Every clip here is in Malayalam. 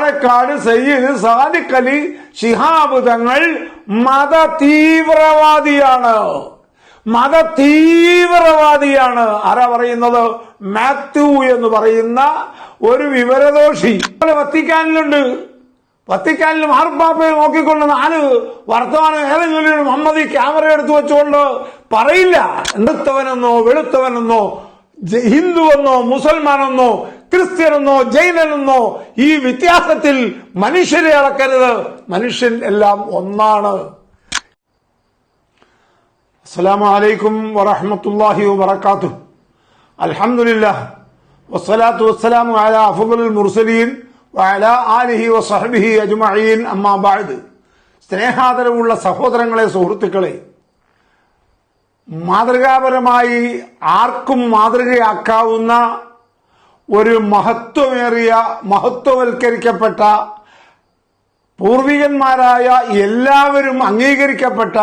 പാലക്കാട് സയ്യിദ് സാദിഖ് അലി ശിഹാബ് തങ്ങൾ മത തീവ്രവാദിയാണ് മത തീവ്രവാദിയാണ് ആരാ പറയുന്നത്? മാത്യു എന്ന് പറയുന്ന ഒരു വിവരദോഷി. വത്തിക്കാനിലുണ്ട്. വത്തിക്കാനിൽ മാർപ്പാപ്പയെ നോക്കിക്കൊണ്ട് നാല് വർത്തമാനം ഏതെങ്കിലും മുഹമ്മദ് ക്യാമറ എടുത്തു വെച്ചുകൊണ്ട് പറയില്ല. എന്തുത്തവനെന്നോ വെളുത്തവനെന്നോ ഹിന്ദുവെന്നോ മുസൽമാനെന്നോ ക്രിസ്ത്യനെന്നോ ജൈനനെന്നോ ഈ വ്യത്യാസത്തിൽ മനുഷ്യരെ അളക്കരുത്. മനുഷ്യൻ എല്ലാം ഒന്നാണ്. അസ്സലാമു അലൈക്കും വറഹ്മത്തുള്ളാഹി വബറകാതുഹു. അൽഹംദുലില്ലാഹ്. വസ്സലാത്തു വസ്സലാമു മുർസലീൻ ആലിഹി അജ്മഈൻ. അമ്മാ സഹോദരങ്ങളെ സുഹൃത്തുക്കളെ മാതൃകാപരമായി ആർക്കും മാതൃകയാക്കാവുന്ന ഒരു മഹത്വമേറിയ മഹത്വവൽക്കരിക്കപ്പെട്ട പൂർവികന്മാരായ എല്ലാവരും അംഗീകരിക്കപ്പെട്ട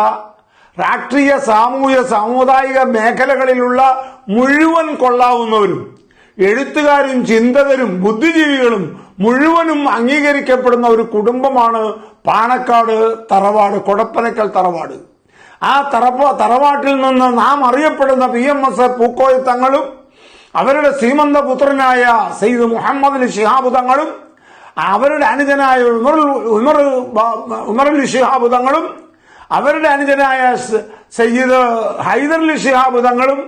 രാഷ്ട്രീയ സാമൂഹ്യ സാമുദായിക മേഖലകളിലുള്ള മുഴുവൻ കൊള്ളാവുന്നവരും എഴുത്തുകാരും ചിന്തകരും ബുദ്ധിജീവികളും മുഴുവനും അംഗീകരിക്കപ്പെടുന്ന ഒരു കുടുംബമാണ് പാണക്കാട് തറവാട് കൊടപ്പനക്കൽ തറവാട്. ആ തറപ്പ തറവാട്ടിൽ നിന്ന് നാം അറിയപ്പെടുന്ന പി എം എസ് പൂക്കോയ തങ്ങളും അവരുടെ ശ്രീമന്ത പുത്രനായ സെയ്ദ് മുഹമ്മദ് ഷിഹാബുദങ്ങളും അവരുടെ അനുജനായ ഉമർ ഉമർ ഉമർ ഷിഹാബുദങ്ങളും അവരുടെ അനുജനായ സയ്യിദ് ഹൈദർ അലി ശിഹാബ് തങ്ങളും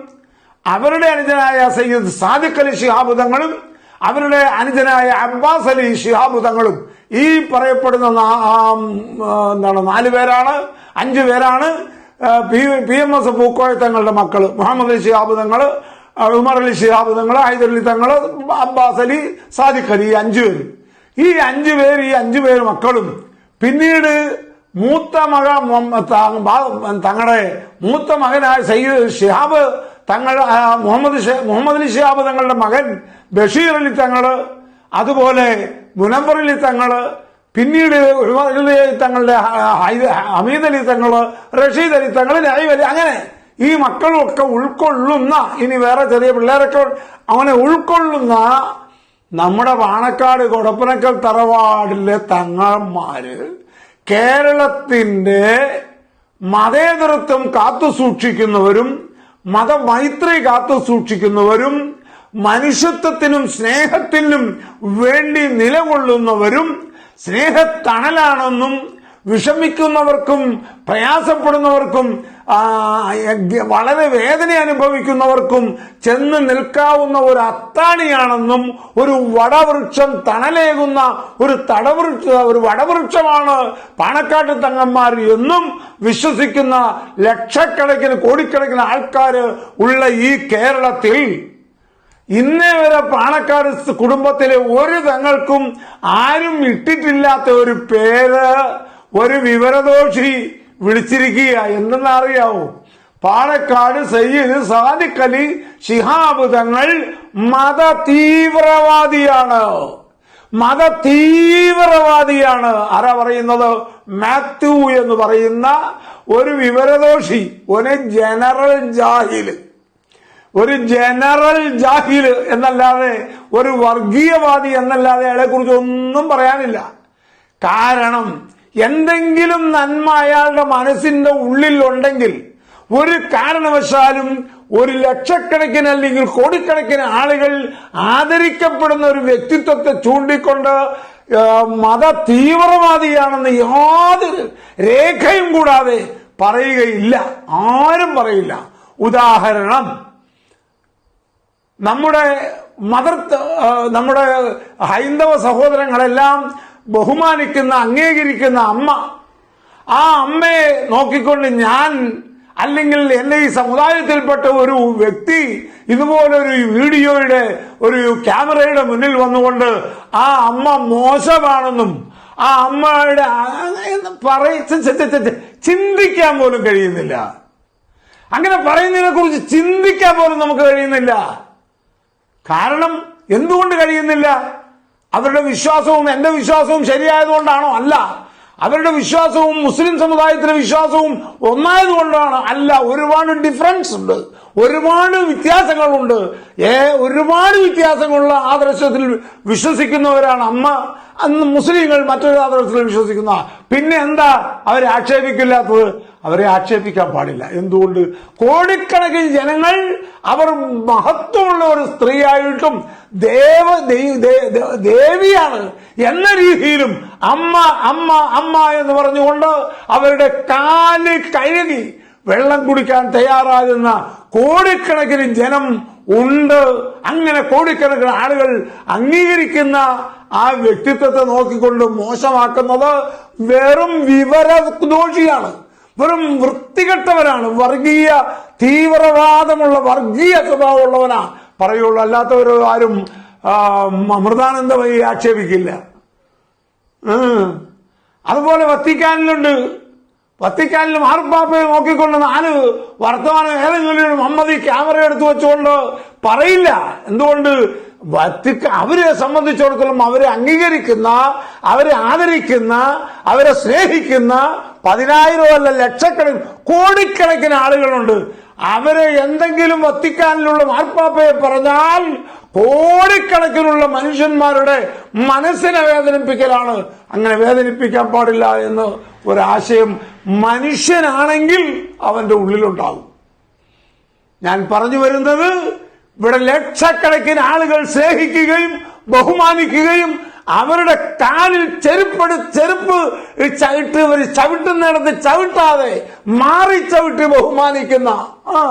അവരുടെ അനുജനായ സയ്യിദ് സാദിഖ് അലി ശിഹാബ് തങ്ങളും അവരുടെ അനുജനായ അബ്ബാസ് അലി ശിഹാബ് തങ്ങളും ഈ പറയപ്പെടുന്ന എന്താണ് നാല് പേരാണ് അഞ്ചു പേരാണ് പി എം എസ് പൂക്കോയ മക്കൾ മുഹമ്മദ് ആ, ഉമർ അലി ശിഹാബ് തങ്ങൾ ഹൈദർ അലി തങ്ങൾ അബ്ബാസ് അലി സാദിഖ് അലി ഈ അഞ്ചു പേര്. ഈ അഞ്ചു പേര് ഈ അഞ്ചു പേര് മക്കളും. പിന്നീട് മൂത്ത മക തങ്ങളുടെ മൂത്ത മകനായ സയ്യിദ് ഷിഹാബ് തങ്ങൾ മുഹമ്മദ് മുഹമ്മദ് അലി ഷിഹാബ് തങ്ങളുടെ മകൻ ബഷീർ അലി തങ്ങൾ അതുപോലെ മുനമ്പർ അലി തങ്ങൾ പിന്നീട് തങ്ങളുടെ ഹമീദ് അലി തങ്ങൾ റഷീദ് അലി തങ്ങൾ നൈബ് അലി അങ്ങനെ. ഈ മക്കളൊക്കെ ഉൾക്കൊള്ളുന്ന ഇനി വേറെ ചെറിയ പിള്ളേരൊക്കെ അവനെ ഉൾക്കൊള്ളുന്ന നമ്മുടെ പാണക്കാട് കൊടപ്പനക്കൽ തറവാടിലെ തങ്ങന്മാര് കേരളത്തിന്റെ മതേതരത്വം കാത്തു സൂക്ഷിക്കുന്നവരും മതമൈത്രി കാത്തു സൂക്ഷിക്കുന്നവരും മനുഷ്യത്വത്തിനും സ്നേഹത്തിനും വേണ്ടി നിലകൊള്ളുന്നവരും സ്നേഹത്തണലാണെന്നും വിഷമിക്കുന്നവർക്കും പ്രയാസപ്പെടുന്നവർക്കും വളരെ വേദന അനുഭവിക്കുന്നവർക്കും ചെന്ന് നിൽക്കാവുന്ന ഒരു അത്താണിയാണെന്നും ഒരു വടവൃക്ഷം തണലേകുന്ന ഒരു തടവൃക്ഷ ഒരു വടവൃക്ഷമാണ് പാണക്കാട്ട് തങ്ങന്മാർ എന്നും വിശ്വസിക്കുന്ന ലക്ഷക്കണക്കിന് കോടിക്കണക്കിന് ആൾക്കാര് ഉള്ള ഈ കേരളത്തിൽ. ഇന്നേ വരെ പാണക്കാട് കുടുംബത്തിലെ ഒരു തങ്ങൾക്കും ആരും ഇട്ടിട്ടില്ലാത്ത ഒരു പേര് ഒരു വിവരദോഷി വിളിച്ചിരിക്കുക എന്തെന്നറിയാവോ പാലക്കാട് സയ്യിദ് സാദിഖ് അലി ശിഹാബ് തങ്ങൾ മത തീവ്രവാദിയാണ് മത തീവ്രവാദിയാണ് ആരാ പറയുന്നത്? മാത്യു എന്ന് പറയുന്ന ഒരു വിവരദോഷി ഒരു ജനറൽ ജാഹിൽ. ഒരു ജനറൽ ജാഹിൽ എന്നല്ലാതെ ഒരു വർഗീയവാദി എന്നല്ലാതെ അയാളെ കുറിച്ച് ഒന്നും പറയാനില്ല. കാരണം എന്തെങ്കിലും നന്മ അയാളുടെ മനസ്സിന്റെ ഉള്ളിൽ ഉണ്ടെങ്കിൽ ഒരു കാരണവശാലും ഒരു ലക്ഷക്കണക്കിന് അല്ലെങ്കിൽ കോടിക്കണക്കിന് ആളുകൾ ആദരിക്കപ്പെടുന്ന ഒരു വ്യക്തിത്വത്തെ ചൂണ്ടിക്കൊണ്ട് മത തീവ്രവാദിയാണെന്ന് യാതൊരു രേഖയും കൂടാതെ പറയുകയില്ല. ആരും പറയില്ല. ഉദാഹരണം നമ്മുടെ മദർ നമ്മുടെ ഹൈന്ദവ സഹോദരങ്ങളെല്ലാം ബഹുമാനിക്കുന്ന അംഗീകരിക്കുന്ന അമ്മ. ആ അമ്മയെ നോക്കിക്കൊണ്ട് ഞാൻ അല്ലെങ്കിൽ എന്റെ ഈ സമുദായത്തിൽപ്പെട്ട ഒരു വ്യക്തി ഇതുപോലൊരു വീഡിയോയുടെ ഒരു ക്യാമറയുടെ മുന്നിൽ വന്നുകൊണ്ട് ആ അമ്മ മോശമാണെന്നും ആ അമ്മയുടെ ചിന്തിക്കാൻ പോലും കഴിയുന്നില്ല. അങ്ങനെ പറയുന്നതിനെ കുറിച്ച് ചിന്തിക്കാൻ പോലും നമുക്ക് കഴിയുന്നില്ല. കാരണം എന്തുകൊണ്ട് കഴിയുന്നില്ല? അവരുടെ വിശ്വാസവും എന്റെ വിശ്വാസവും ശരിയായതുകൊണ്ടാണോ? അല്ല. അവരുടെ വിശ്വാസവും മുസ്ലിം സമുദായത്തിലെ വിശ്വാസവും ഒന്നായതുകൊണ്ടാണ്? അല്ല. ഒരുപാട് ഡിഫറൻസ് ഉണ്ട്. ഒരുപാട് വ്യത്യാസങ്ങളുണ്ട്. ഏ ഒരുപാട് വ്യത്യാസങ്ങളുള്ള ആദർശത്തിൽ വിശ്വസിക്കുന്നവരാണ് അമ്മ. അന്ന് മുസ്ലിങ്ങൾ മറ്റൊരു ആദർശത്തിൽ വിശ്വസിക്കുന്ന പിന്നെ എന്താ? അവരെ ആക്ഷേപിക്കില്ലാത്തത്. അവരെ ആക്ഷേപിക്കാൻ പാടില്ല. എന്തുകൊണ്ട്? കോടിക്കണക്കിന് ജനങ്ങൾ അവർ മഹത്വമുള്ള ഒരു സ്ത്രീയായിട്ടും ദേവ ദേവിയാണ് എന്ന രീതിയിലും അമ്മ അമ്മ അമ്മ എന്ന് പറഞ്ഞുകൊണ്ട് അവരുടെ കാൽ കഴുകി വെള്ളം കുടിക്കാൻ തയ്യാറാകുന്ന കോടിക്കണക്കിന് ജനം ഉണ്ട്. അങ്ങനെ കോടിക്കണക്കിന് ആളുകൾ അംഗീകരിക്കുന്ന ആ വ്യക്തിത്വത്തെ നോക്കിക്കൊണ്ട് മോശമാക്കുന്നത് വെറും വിവരദോഷിയാണ്. വെറും വൃത്തികെട്ടവനാണ്. വർഗീയ തീവ്രവാദമുള്ള വർഗീയ സ്വഭാവമുള്ളവനാ പറയുള്ളൂ. അല്ലാത്തവർ ആരും അമൃതാനന്ദമയി ആക്ഷേപിക്കില്ല. അതുപോലെ വത്തിക്കാനിലുണ്ട്. വത്തിക്കാനിൽ മാർപ്പാപ്പയെ നോക്കിക്കൊണ്ട് നാല് വർത്തമാനം ഏതെങ്കിലും മുഹമ്മദ് ഈ ക്യാമറ എടുത്തു വെച്ചുകൊണ്ട് പറയില്ല. എന്തുകൊണ്ട്? വത്തിക്ക അവരെ സംബന്ധിച്ചിടത്തോളം അവരെ അംഗീകരിക്കുന്ന അവരെ ആദരിക്കുന്ന അവരെ സ്നേഹിക്കുന്ന പതിനായിരം അല്ല ലക്ഷക്കണക്കിന് കോടിക്കണക്കിന് ആളുകളുണ്ട്. അവരെ എന്തെങ്കിലും വത്തിക്കാനിലുള്ള മാർപ്പാപ്പയെ പറഞ്ഞാൽ കോടിക്കണക്കിനുള്ള മനുഷ്യന്മാരുടെ മനസ്സിനെ വേദനിപ്പിക്കലാണ്. അങ്ങനെ വേദനിപ്പിക്കാൻ പാടില്ല എന്ന് ഒരാശയം മനുഷ്യനാണെങ്കിൽ അവന്റെ ഉള്ളിലുണ്ടാകും. ഞാൻ പറഞ്ഞു വരുന്നത് ഇവിടെ ലക്ഷക്കണക്കിന് ആളുകൾ സ്നേഹിക്കുകയും ബഹുമാനിക്കുകയും അവരുടെ കാലിൽ ചെരുപ്പെടു ചെരുപ്പ് ചവിട്ട് ഇവർ ചവിട്ടുന്നിടത്ത് ചവിട്ടാതെ മാറി ചവിട്ടി ബഹുമാനിക്കുന്ന ആ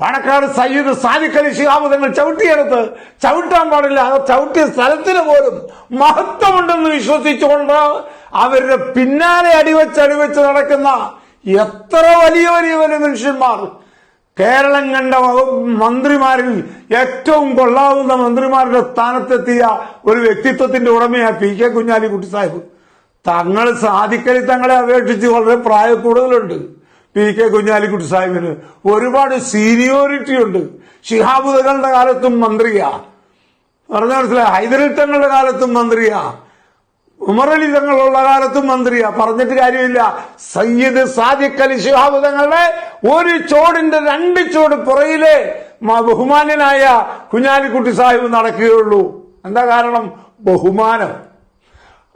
പാണക്കാട് സയ്യിദ് സാദിഖലി ശിഹാബുദങ്ങൾ ചവിട്ടിയെടുത്ത് ചവിട്ടാൻ പാടില്ല. ആ ചവിട്ടിയ സ്ഥലത്തിന് പോലും മഹത്വമുണ്ടെന്ന് വിശ്വസിച്ചുകൊണ്ട് അവരുടെ പിന്നാലെ അടിവെച്ച് അടിവെച്ച് നടക്കുന്ന എത്ര വലിയ വലിയ വലിയ മനുഷ്യന്മാർ. കേരളം കണ്ട മന്ത്രിമാരിൽ ഏറ്റവും കൊള്ളാവുന്ന മന്ത്രിമാരുടെ സ്ഥാനത്തെത്തിയ ഒരു വ്യക്തിത്വത്തിന്റെ ഉടമയാണ് പി കെ കുഞ്ഞാലിക്കുട്ടി സാഹിബ്. തങ്ങൾ സാധിക്കലി തങ്ങളെ അപേക്ഷിച്ച് വളരെ പ്രായ കൂടുതലുണ്ട് പി കെ കുഞ്ഞാലിക്കുട്ടി സാഹിബിന് ഒരുപാട് സീനിയോറിറ്റി ഉണ്ട്. ശിഹാബുദകളുടെ കാലത്തും മന്ത്രിയാ. പറഞ്ഞ മനസ്സിലായി? ഹൈദരലി തങ്ങളുടെ കാലത്തും മന്ത്രിയാ. ഉമറലി തങ്ങളുള്ള കാലത്തും മന്ത്രിയാ. പറഞ്ഞിട്ട് കാര്യമില്ല. സയ്യിദ് സാദിഖ് അലി ശിഹാബ് തങ്ങളുടെ ഒരു ചോടിന്റെ രണ്ട് ചോട് പുറയിലെ ബഹുമാനനായ കുഞ്ഞാലിക്കുട്ടി സാഹിബ് നടക്കുകയുള്ളൂ. എന്താ കാരണം? ബഹുമാനം.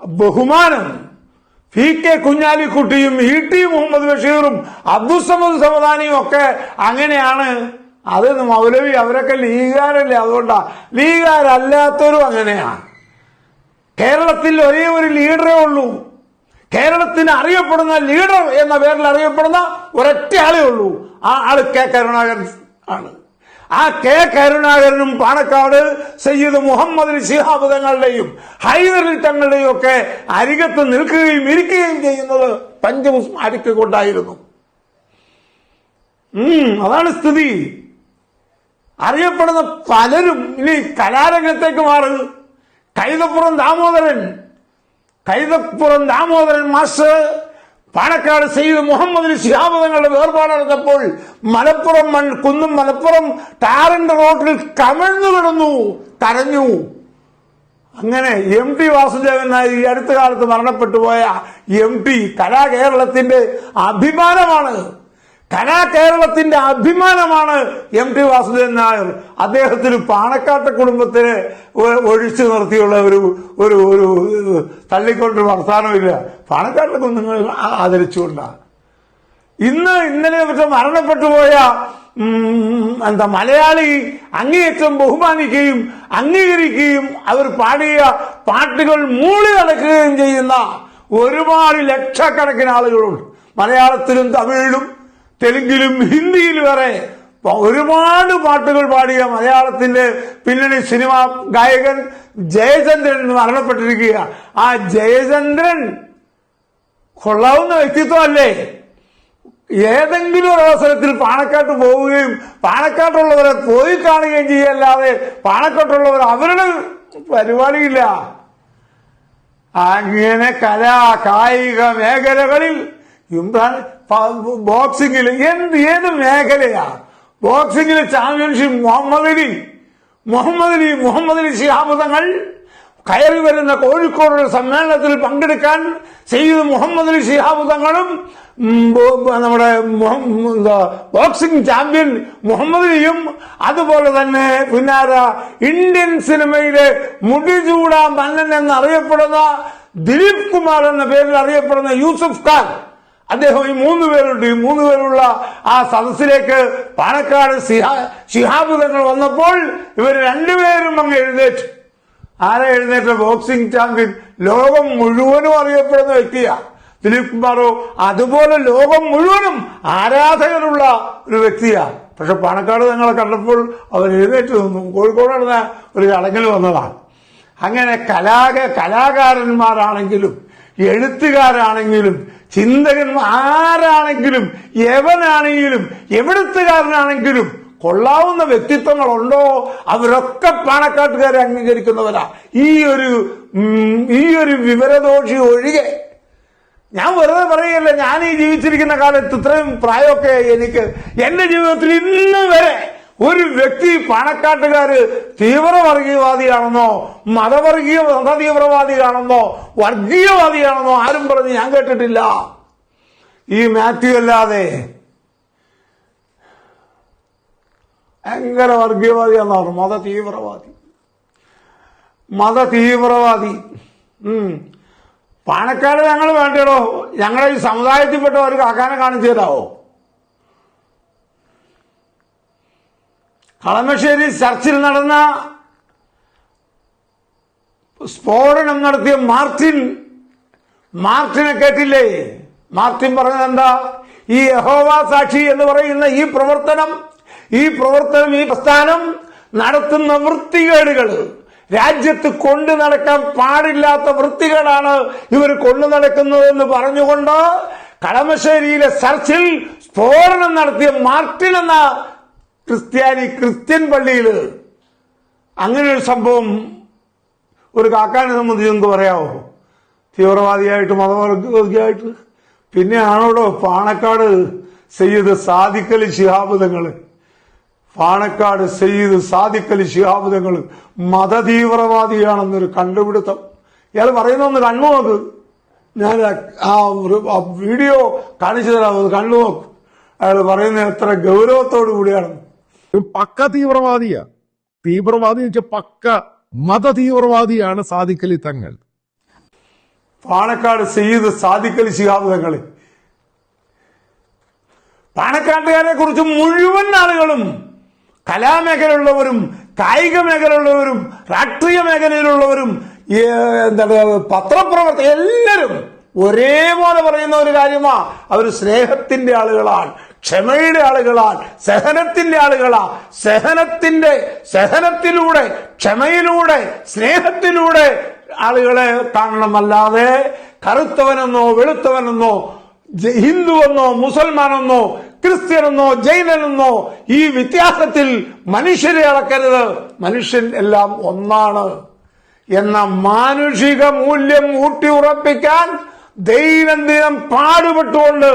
ബഹുമാനം. പി കെ കുഞ്ഞാലിക്കുട്ടിയും ഇ ടി മുഹമ്മദ് ബഷീറും അബ്ദുസമദ് സമദാനിയും ഒക്കെ അങ്ങനെയാണ്. അത് മൗലവി അവരൊക്കെ ലീഗാരല്ലേ അതുകൊണ്ടാ. ലീഗാരല്ലാത്തവരും അങ്ങനെയാണ് കേരളത്തിൽ ഒരേ ഒരു ലീഡറേ ഉള്ളൂ. കേരളത്തിന് അറിയപ്പെടുന്ന ലീഡർ എന്ന പേരിൽ അറിയപ്പെടുന്ന ഒരൊറ്റ ആളേ ഉള്ളൂ. ആ ആൾ കെ കരുണാകരൻ ആണ്. ആ കെ കരുണാകരനും പാണക്കാട് സയ്യിദ് മുഹമ്മദ് ശിഹാബ് തങ്ങളുടെയും ഹൈദറിൽ തങ്ങളുടെയും ഒക്കെ അരികത്ത് നിൽക്കുകയും ഇരിക്കുകയും ചെയ്യുന്നത് പഞ്ചമുസ് കൊണ്ടായിരുന്നു. ഉം അതാണ് സ്ഥിതി. അറിയപ്പെടുന്ന പലരും ഇനി കലാരംഗത്തേക്ക് മാറുക കൈതപ്പുറം ദാമോദരൻ കൈതപ്പുറം ദാമോദരൻ മാസ്റ്റർ പാണക്കാട് സെയ്ദ് മുഹമ്മദ് ശിഹാബ് തങ്ങളുടെ വേർപാട് നടന്നപ്പോൾ മലപ്പുറം മൺ കുന്നും മലപ്പുറം ടാറിന്റെ റോട്ടിൽ കമിഴ്ന്നു കിടന്നു കരഞ്ഞു. അങ്ങനെ എം ടി വാസുദേവൻ നായർ ഈ അടുത്ത കാലത്ത് മരണപ്പെട്ടു പോയ എം ടി കലാകേരളത്തിന്റെ അഭിമാനമാണ്. കലാകേരളത്തിന്റെ അഭിമാനമാണ് എം ടി വാസുദേവൻ നായർ. അദ്ദേഹത്തിന് പാണക്കാട്ട കുടുംബത്തിന് ഒഴിച്ചു നിർത്തിയുള്ള ഒരു ഒരു ഒരു തള്ളിക്കൊണ്ട് വർത്താനമില്ല പാണക്കാട്ടിലെ കുഞ്ഞുങ്ങൾ ആദരിച്ചുകൊണ്ട. ഇന്ന് ഇന്നലെ മറ്റേ മരണപ്പെട്ടു പോയ എന്താ മലയാളി അങ്ങേയറ്റം ബഹുമാനിക്കുകയും അംഗീകരിക്കുകയും അവർ പാടിയ പാട്ടുകൾ മൂളി നടക്കുകയും ചെയ്യുന്ന ഒരുപാട് ലക്ഷക്കണക്കിന് ആളുകളുണ്ട്. മലയാളത്തിലും തമിഴിലും തെലുങ്കിലും ഹിന്ദിയിൽ വരെ ഒരുപാട് പാട്ടുകൾ പാടിയ മലയാളത്തിന്റെ പിന്നണി സിനിമ ഗായകൻ ജയചന്ദ്രൻ മരണപ്പെട്ടിരിക്കുക. ആ ജയചന്ദ്രൻ കൊള്ളാവുന്ന വ്യക്തിത്വമല്ലേ? ഏതെങ്കിലും ഒരു അവസരത്തിൽ പാണക്കാട്ട് പോവുകയും പാണക്കാട്ടുള്ളവരെ പോയി കാണുകയും ചെയ്യല്ലാതെ പാണക്കാട്ടുള്ളവർ അവരുടെ പരിപാടിയില്ല. അങ്ങനെ കലാ കായിക മേഖലകളിൽ ബോക്സിംഗിൽ എന്ത് ഏത് മേഖലയാ? ബോക്സിംഗിൽ championship Muhammad Ali. Muhammad Ali Muhammad Ali Shihab Thangal കയറി വരുന്ന കോഴിക്കോടുള്ള സമ്മേളനത്തിൽ പങ്കെടുക്കാൻ സെയ്ദ് മുഹമ്മദ് അലി ശിഹാബ് തങ്ങളും ഉം, ബോ- നമ്മുടെ ബോക്സിംഗ് ചാമ്പ്യൻ മുഹമ്മദ് അലിയും അതുപോലെ തന്നെ പിന്നാര ഇന്ത്യൻ സിനിമയിലെ മുടിചൂടാ മന്നൻ എന്നറിയപ്പെടുന്ന ദിലീപ് കുമാർ എന്ന പേരിൽ അറിയപ്പെടുന്ന യൂസഫ് ഖാൻ. അദ്ദേഹം ഈ മൂന്ന് പേരുണ്ട്. ഈ മൂന്ന് പേരുള്ള ആ സദസ്സിലേക്ക് പാലക്കാട് ശിഹാബ് വന്നപ്പോൾ ഇവർ രണ്ടുപേരും അങ്ങ് എഴുന്നേറ്റു. ആരെ എഴുന്നേറ്റ ബോക്സിംഗ് ചാമ്പ്യൻ. ലോകം മുഴുവനും അറിയപ്പെടുന്ന വ്യക്തിയാ. ദിലീപ് കുമാറോ അതുപോലെ ലോകം മുഴുവനും ആരാധകരുള്ള ഒരു വ്യക്തിയാ. പക്ഷെ പാണക്കാട് തങ്ങളെ കണ്ടപ്പോൾ അവർ എഴുന്നേറ്റ് നിന്നു. കോഴിക്കോട് നടന്ന ഒരു ചടങ്ങിൽ വന്നതാണ്. അങ്ങനെ കലാക കലാകാരന്മാരാണെങ്കിലും എഴുത്തുകാരാണെങ്കിലും ചിന്തകൻ ആരാണെങ്കിലും എവനാണെങ്കിലും എവിടുത്തുകാരനാണെങ്കിലും കൊള്ളാവുന്ന വ്യക്തിത്വങ്ങളുണ്ടോ? അവരൊക്കെ പാണക്കാട്ടുകാരെ അംഗീകരിക്കുന്നവരാ. ഈ ഒരു ഈ ഒരു വിവരദോഷി ഒഴികെ. ഞാൻ വെറുതെ പറയല്ല ഞാൻ ഈ ജീവിച്ചിരിക്കുന്ന കാലത്ത് ഇത്രയും പ്രായമൊക്കെ എനിക്ക് എന്റെ ജീവിതത്തിൽ ഇന്ന് വരെ ഒരു വ്യക്തി പാണക്കാട്ടുകാര് തീവ്രവർഗീയവാദിയാണെന്നോ മതവർഗീയ മതതീവ്രവാദിയാണെന്നോ വർഗീയവാദിയാണെന്നോ ആരും പറഞ്ഞ് ഞാൻ കേട്ടിട്ടില്ല. ഈ മാത്യു അല്ലാതെ ഭയങ്കര വർഗീയവാദിയാണെന്നാണ് മത തീവ്രവാദി മത തീവ്രവാദി പാണക്കാട് ഞങ്ങൾ വേണ്ടടോ? ഞങ്ങളെ ഈ സമുദായത്തിൽപ്പെട്ട ഒരു കാക്കാനെ കാണിച്ചു തരാവോ? കളമശ്ശേരി ചർച്ചിൽ നടന്ന സ്ഫോടനം നടത്തിയ മാർട്ടിൻ മാർട്ടിനെ കേട്ടില്ലേ? മാർട്ടിൻ പറഞ്ഞത് എന്താ? ഈ യഹോവ സാക്ഷി എന്ന് പറയുന്ന ഈ പ്രവർത്തനം ഈ പ്രവർത്തനം ഈ പ്രസ്ഥാനം നടത്തുന്ന വൃത്തികേടുകൾ രാജ്യത്ത് കൊണ്ടു നടക്കാൻ പാടില്ലാത്ത വൃത്തികളാണ് ഇവർ കൊണ്ടു നടക്കുന്നതെന്ന് പറഞ്ഞുകൊണ്ട് കളമശ്ശേരിയിലെ ചർച്ചിൽ സ്ഫോടനം നടത്തിയ മാർട്ടിൻ എന്ന ക്രിസ്ത്യാനി ക്രിസ്ത്യൻ പള്ളിയിൽ അങ്ങനെ ഒരു സംഭവം ഒരു കാക്കാനെ സംബന്ധിച്ച് എന്ത് പറയാമോ തീവ്രവാദിയായിട്ട് മതവർഗവാദിയായിട്ട് പിന്നെ ആണോടോ പാണക്കാട് സയ്യിദ് സാദിഖലി ശിഹാബുദങ്ങൾ പാണക്കാട് സയ്യിദ് സാദിഖലി ശിഹാബുദങ്ങൾ മതതീവ്രവാദിയാണെന്നൊരു കണ്ടുപിടുത്തം. ഇയാൾ പറയുന്നൊന്ന് കണ്ണു നോക്ക്. ഞാൻ ആ വീഡിയോ കാണിച്ചു തരാം. കണ്ണു നോക്ക്. അയാൾ പറയുന്നത് എത്ര ഗൗരവത്തോടു കൂടിയാണെന്ന്. പക്ക തീവ്രവാദിയാ. തീവ്രവാദി എന്ന് വെച്ചാൽ പക്ക മത തീവ്രവാദിയാണ് സാദിഖലി തങ്ങൾ. പാണക്കാട് സയ്യിദ് സാദിഖലി ശിഹാബ് തങ്ങൾ പാണക്കാട്ടുകാരെ കുറിച്ച് മുഴുവൻ ആളുകളും കലാമേഖലയുള്ളവരും കായിക മേഖലയുള്ളവരും രാഷ്ട്രീയ മേഖലയിലുള്ളവരും എന്താ എന്താണ് പത്രപ്രവർത്തകർ എല്ലാവരും ഒരേപോലെ പറയുന്ന ഒരു കാര്യമാ അവർ സ്നേഹത്തിന്റെ ആളുകളാണ്. ക്ഷമയുടെ ആളുകളാ സഹനത്തിന്റെ ആളുകളാ. സഹനത്തിന്റെ സഹനത്തിലൂടെ ക്ഷമയിലൂടെ സ്നേഹത്തിലൂടെ ആളുകളെ കാണണമല്ലാതെ കറുത്തവനെന്നോ വെളുത്തവനെന്നോ ഹിന്ദുവെന്നോ മുസൽമാനെന്നോ ക്രിസ്ത്യനെന്നോ ജൈനനെന്നോ ഈ വ്യത്യാസത്തിൽ മനുഷ്യരെ അളക്കരുത്. മനുഷ്യൻ എല്ലാം ഒന്നാണ്. എന്ന മാനുഷിക മൂല്യം ഊട്ടിയുറപ്പിക്കാൻ ദൈനംദിനം പാടുപെട്ടുകൊണ്ട്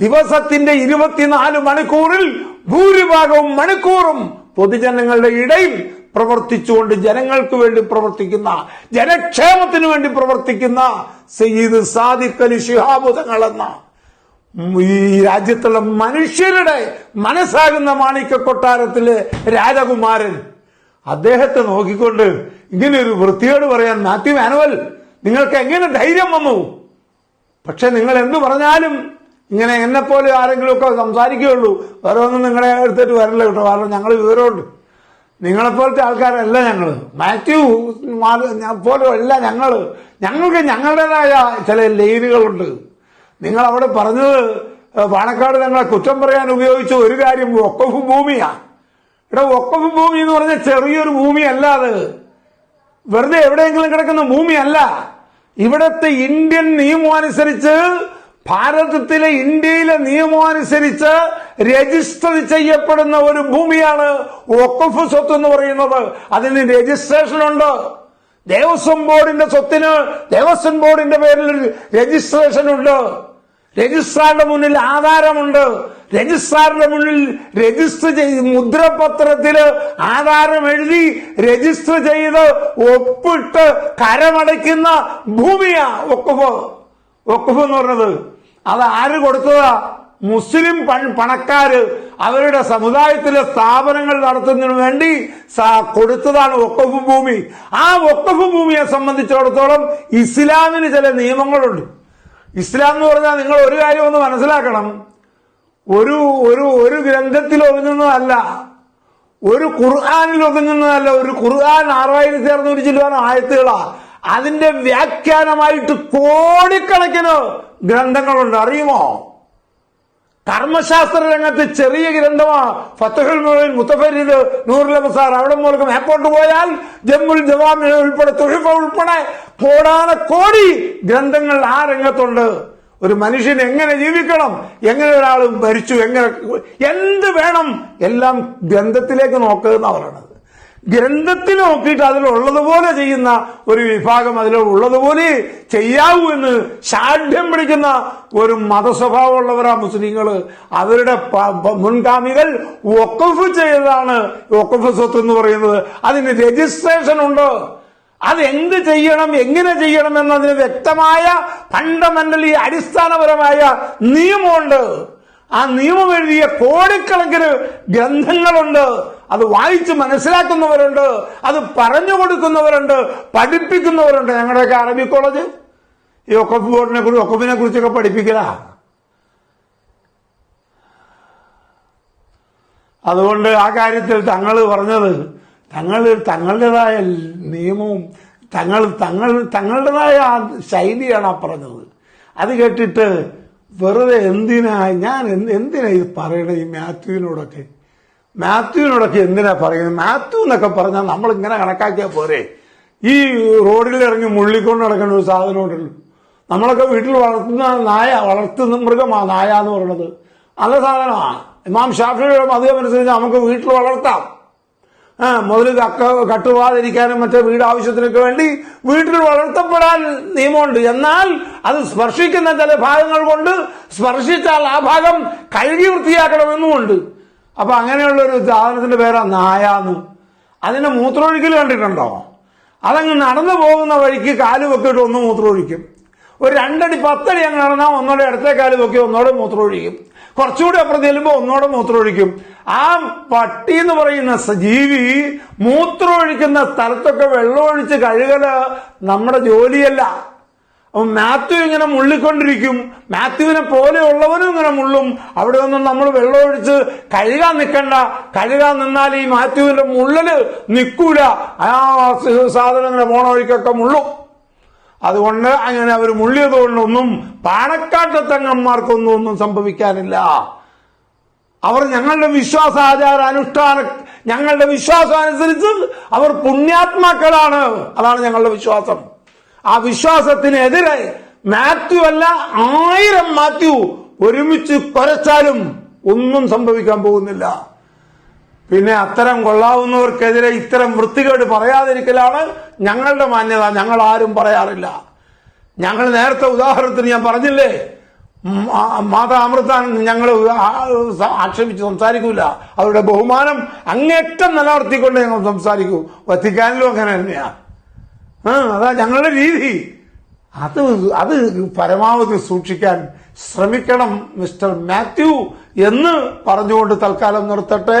ദിവസത്തിന്റെ ഇരുപത്തിനാല് മണിക്കൂറിൽ ഭൂരിഭാഗവും മണിക്കൂറും പൊതുജനങ്ങളുടെ ഇടയിൽ പ്രവർത്തിച്ചുകൊണ്ട് ജനങ്ങൾക്ക് വേണ്ടി പ്രവർത്തിക്കുന്ന ജനക്ഷേമത്തിന് വേണ്ടി പ്രവർത്തിക്കുന്ന സയ്യിദ് സാദിഖ് അലി എന്ന ഈ രാജ്യത്തുള്ള മനുഷ്യരുടെ മനസ്സാകുന്ന മാണിക്യ കൊട്ടാരത്തിലെ രാജകുമാരൻ. അദ്ദേഹത്തെ നോക്കിക്കൊണ്ട് ഇങ്ങനെ ഒരു വൃത്തിയോട് പറയാൻ മാത്യു മാനുവൽ നിങ്ങൾക്ക് എങ്ങനെ ധൈര്യം വന്നു? പക്ഷെ നിങ്ങൾ എന്തു പറഞ്ഞാലും ഇങ്ങനെ എന്നെപ്പോലെ ആരെങ്കിലുമൊക്കെ സംസാരിക്കുകയുള്ളൂ. വേറെ ഒന്നും നിങ്ങളെ എടുത്തിട്ട് വരല്ല കേട്ടോ. കാരണം ഞങ്ങൾ വിവരമുണ്ട്. നിങ്ങളെപ്പോലത്തെ ആൾക്കാരല്ല ഞങ്ങൾ മാത്യു പോലും അല്ല ഞങ്ങൾ ഞങ്ങൾക്ക് ഞങ്ങളുടേതായ ചില ലൈനുകളുണ്ട്. നിങ്ങൾ അവിടെ പറഞ്ഞത് പാണക്കാട് ഞങ്ങളെ കുറ്റം പറയാൻ ഉപയോഗിച്ച ഒരു കാര്യം ഒക്കഫ് ഭൂമിയാ. ഇവിടെ ഒക്കഫ് ഭൂമി എന്ന് പറഞ്ഞ ചെറിയൊരു ഭൂമിയല്ല അത്. വെറുതെ എവിടെയെങ്കിലും കിടക്കുന്ന ഭൂമിയല്ല. ഇവിടത്തെ ഇന്ത്യൻ നിയമം അനുസരിച്ച് ഭാരതത്തിലെ ഇന്ത്യയിലെ നിയമം അനുസരിച്ച് രജിസ്റ്റർ ചെയ്യപ്പെടുന്ന ഒരു ഭൂമിയാണ് ഒക്കഫ് സ്വത്ത് എന്ന് പറയുന്നത്. അതിന് രജിസ്ട്രേഷൻ ഉണ്ട്. ദേവസ്വം ബോർഡിന്റെ സ്വത്തിന് ദേവസ്വം ബോർഡിന്റെ പേരിൽ രജിസ്ട്രേഷൻ ഉണ്ട്. രജിസ്ട്രാറുടെ മുന്നിൽ ആധാരമുണ്ട്. രജിസ്ട്രാറിന്റെ മുന്നിൽ രജിസ്റ്റർ ചെയ്ത് മുദ്രപത്രത്തിൽ ആധാരം എഴുതി രജിസ്റ്റർ ചെയ്ത് ഒപ്പിട്ട് കരമടയ്ക്കുന്ന ഭൂമിയാ ഒക്കുഫ് ഒക്കുഫ് എന്ന് പറഞ്ഞത്. അത് ആര് കൊടുത്തതാ? മുസ്ലിം പണക്കാര്. അവരുടെ സമുദായത്തിലെ സ്ഥാപനങ്ങൾ നടത്തുന്നതിന് വേണ്ടി കൊടുത്തതാണ് ഒക്കഫ് ഭൂമി. ആ ഒക്കഫ് ഭൂമിയെ സംബന്ധിച്ചിടത്തോളം ഇസ്ലാമിന് ചില നിയമങ്ങളുണ്ട്. ഇസ്ലാം എന്ന് പറഞ്ഞാൽ നിങ്ങൾ ഒരു കാര്യം ഒന്ന് മനസ്സിലാക്കണം. ഒരു ഒരു ഒരു ഗ്രന്ഥത്തിൽ ഒതുങ്ങുന്നതല്ല ഒരു ഖുർആാനിൽ ഒതുങ്ങുന്നതല്ല ഒരു ഖുർആൻ ആറായിരത്തി അറുന്നൂറ്റി ചില്ലുവാനോ ആയത്തുകളാ. അതിന്റെ വ്യാഖ്യാനമായിട്ട് കോടിക്കണക്കിന് ഗ്രന്ഥങ്ങളുണ്ട്. അറിയുമോ? കർമ്മശാസ്ത്ര രംഗത്ത് ചെറിയ ഗ്രന്ഥമാ. ഫത്തഹുൽ മുഈൻ മുത്തഫരീദ് നൂറുൽ ബസാർ അവിടെ മുതൽക്ക് എപ്പോട്ട് പോയാൽ ജമ്മുൽ ജവാമി ഉൾപ്പെടെ തുഹിഫ ഉൾപ്പെടെ കോടാന കോടി ഗ്രന്ഥങ്ങൾ ആ രംഗത്തുണ്ട്. ഒരു മനുഷ്യൻ എങ്ങനെ ജീവിക്കണം? എങ്ങനെ ഒരാൾ ഭരിച്ചു എങ്ങനെ എന്ത് വേണം? എല്ലാം ഗ്രന്ഥത്തിലേക്ക് നോക്കുക എന്നാ പറയണത്. ഗ്രന്ഥത്തിൽ നോക്കിയിട്ട് അതിലുള്ളതുപോലെ ചെയ്യുന്ന ഒരു വിഭാഗം അതിലുള്ളതുപോലെ ചെയ്യാവൂ എന്ന് ശാഠ്യം പിടിക്കുന്ന ഒരു മതസ്വഭാവമുള്ളവരാ മുസ്ലിങ്ങൾ. അവരുടെ മുൻഗാമികൾ ഒക്കഫ് ചെയ്തതാണ് ഒക്കഫ് സ്വത്ത് എന്ന് പറയുന്നത്. അതിന് രജിസ്ട്രേഷൻ ഉണ്ട്. അത് എന്ത് ചെയ്യണം എങ്ങനെ ചെയ്യണം എന്നതിന് വ്യക്തമായ ഫണ്ടമെന്റലി അടിസ്ഥാനപരമായ നിയമമുണ്ട്. ആ നിയമം എഴുതിയ കോടിക്കണക്കിന് ഗ്രന്ഥങ്ങളുണ്ട്. അത് വായിച്ച് മനസ്സിലാക്കുന്നവരുണ്ട്. അത് പറഞ്ഞു കൊടുക്കുന്നവരുണ്ട്. പഠിപ്പിക്കുന്നവരുണ്ട്. ഞങ്ങളുടെയൊക്കെ അറബി കോളേജ്. ഈ ഒക്കഫ് ബോർഡിനെ കുറിച്ച് ഒക്കഫിനെ കുറിച്ചൊക്കെ പഠിപ്പിക്കലാ. അതുകൊണ്ട് ആ കാര്യത്തിൽ തങ്ങൾ പറഞ്ഞത് തങ്ങൾ തങ്ങളുടേതായ നിയമവും തങ്ങൾ തങ്ങൾ തങ്ങളുടേതായ ആ ശൈലിയാണ് ആ പറഞ്ഞത്. അത് കേട്ടിട്ട് വെറുതെ എന്തിനാ ഞാൻ എന്ത് എന്തിനാ ഇത് പറയണത് ഈ മാത്യുവിനോടൊക്കെ? മാത്യുവിനോടൊക്കെ എന്തിനാ പറയുന്നത്? മാത്യു എന്നൊക്കെ പറഞ്ഞാൽ നമ്മൾ ഇങ്ങനെ കണക്കാക്കിയാൽ പോരെ. ഈ റോഡിൽ ഇറങ്ങി മുള്ളിക്കൊണ്ട് നടക്കുന്ന ഒരു സാധനമുണ്ടല്ലോ നമ്മളൊക്കെ വീട്ടിൽ വളർത്തുന്ന നായ വളർത്തുന്ന മൃഗമാണ് നായ എന്ന് പറയുന്നത്. നല്ല സാധനമാണ് ഇമാം ഷാഫിയുടെ മതം അനുസരിച്ച് നമുക്ക് വീട്ടിൽ വളർത്താം. മുതൽ കക്ക കട്ടുപോകാതിരിക്കാനും മറ്റേ വീട് ആവശ്യത്തിനൊക്കെ വേണ്ടി വീട്ടിൽ വളർത്തപ്പെടാൻ നിയമമുണ്ട്. എന്നാൽ അത് സ്പർശിക്കുന്ന ചില ഭാഗങ്ങൾ കൊണ്ട് സ്പർശിച്ചാൽ ആ ഭാഗം കഴുകി വൃത്തിയാക്കണമെന്നുമുണ്ട്. അപ്പൊ അങ്ങനെയുള്ള ഒരു സാധനത്തിന്റെ പേരാ നായാന്ന് അതിന്റെ മൂത്രമൊഴിക്കൽ കണ്ടിട്ടുണ്ടോ? അതങ്ങ് നടന്നു പോകുന്ന വഴിക്ക് കാൽ വെക്കിട്ട് ഒന്ന് മൂത്രമൊഴിക്കും. ഒരു രണ്ടടി പത്തടി അങ്ങ് നടന്നാൽ ഒന്നോടെ ഇടത്തെ കാൽ വെക്കി ഒന്നോടെ മൂത്രമൊഴിക്കും. കുറച്ചുകൂടി അപ്പുറത്ത് ചെല്ലുമ്പോൾ ഒന്നോടെ മൂത്രമൊഴിക്കും. ആ പട്ടി എന്ന് പറയുന്ന ജീവി മൂത്രമൊഴിക്കുന്ന സ്ഥലത്തൊക്കെ വെള്ളമൊഴിച്ച് കഴുകൽ നമ്മുടെ ജോലിയല്ല. അപ്പൊ മാത്യു ഇങ്ങനെ മുള്ളിക്കൊണ്ടിരിക്കും. മാത്യുവിനെ പോലെയുള്ളവനും ഇങ്ങനെ മുള്ളും. അവിടെ ഒന്നും നമ്മൾ വെള്ളമൊഴിച്ച് കഴുകാൻ നിൽക്കണ്ട കഴുകാൻ നിന്നാൽ ഈ മാത്യുവിന്റെ മുള്ളൽ നിൽക്കൂല ആ സാധനം ഇങ്ങനെ പോണ വഴിക്കൊക്കെ മുള്ളും. അതുകൊണ്ട് അങ്ങനെ അവർ മുള്ളിയത് കൊണ്ടൊന്നും പാണക്കാട്ടത്തങ്ങന്മാർക്കൊന്നും ഒന്നും സംഭവിക്കാനില്ല. അവർ ഞങ്ങളുടെ വിശ്വാസ ആചാര അനുഷ്ഠാന ഞങ്ങളുടെ വിശ്വാസം അനുസരിച്ച് അവർ പുണ്യാത്മാക്കളാണ്. അതാണ് ഞങ്ങളുടെ വിശ്വാസം. ആ വിശ്വാസത്തിനെതിരെ മാത്യു അല്ല ആയിരം മാത്യു ഒരുമിച്ച് കൊരച്ചാലും ഒന്നും സംഭവിക്കാൻ പോകുന്നില്ല. പിന്നെ അത്തരം കൊള്ളാവുന്നവർക്കെതിരെ ഇത്തരം വൃത്തികേട് പറയാതിരിക്കലാണ് ഞങ്ങളുടെ മാന്യത. ഞങ്ങൾ ആരും പറയാറില്ല. ഞങ്ങൾ നേരത്തെ ഉദാഹരണത്തിന് ഞാൻ പറഞ്ഞില്ലേ? മാതാ അമൃതാൻ ഞങ്ങൾ ആക്ഷേപിച്ച് സംസാരിക്കൂല. അവരുടെ ബഹുമാനം അങ്ങേറ്റം നിലനിർത്തിക്കൊണ്ട് ഞങ്ങൾ സംസാരിക്കൂ. വത്തിക്കാനിലും അങ്ങനെ തന്നെയാ. അതാ ഞങ്ങളുടെ രീതി. അത് അത് പരമാവധി സൂക്ഷിക്കാൻ ശ്രമിക്കണം മിസ്റ്റർ മാത്യു എന്ന് പറഞ്ഞുകൊണ്ട് തൽക്കാലം നിർത്തട്ടെ.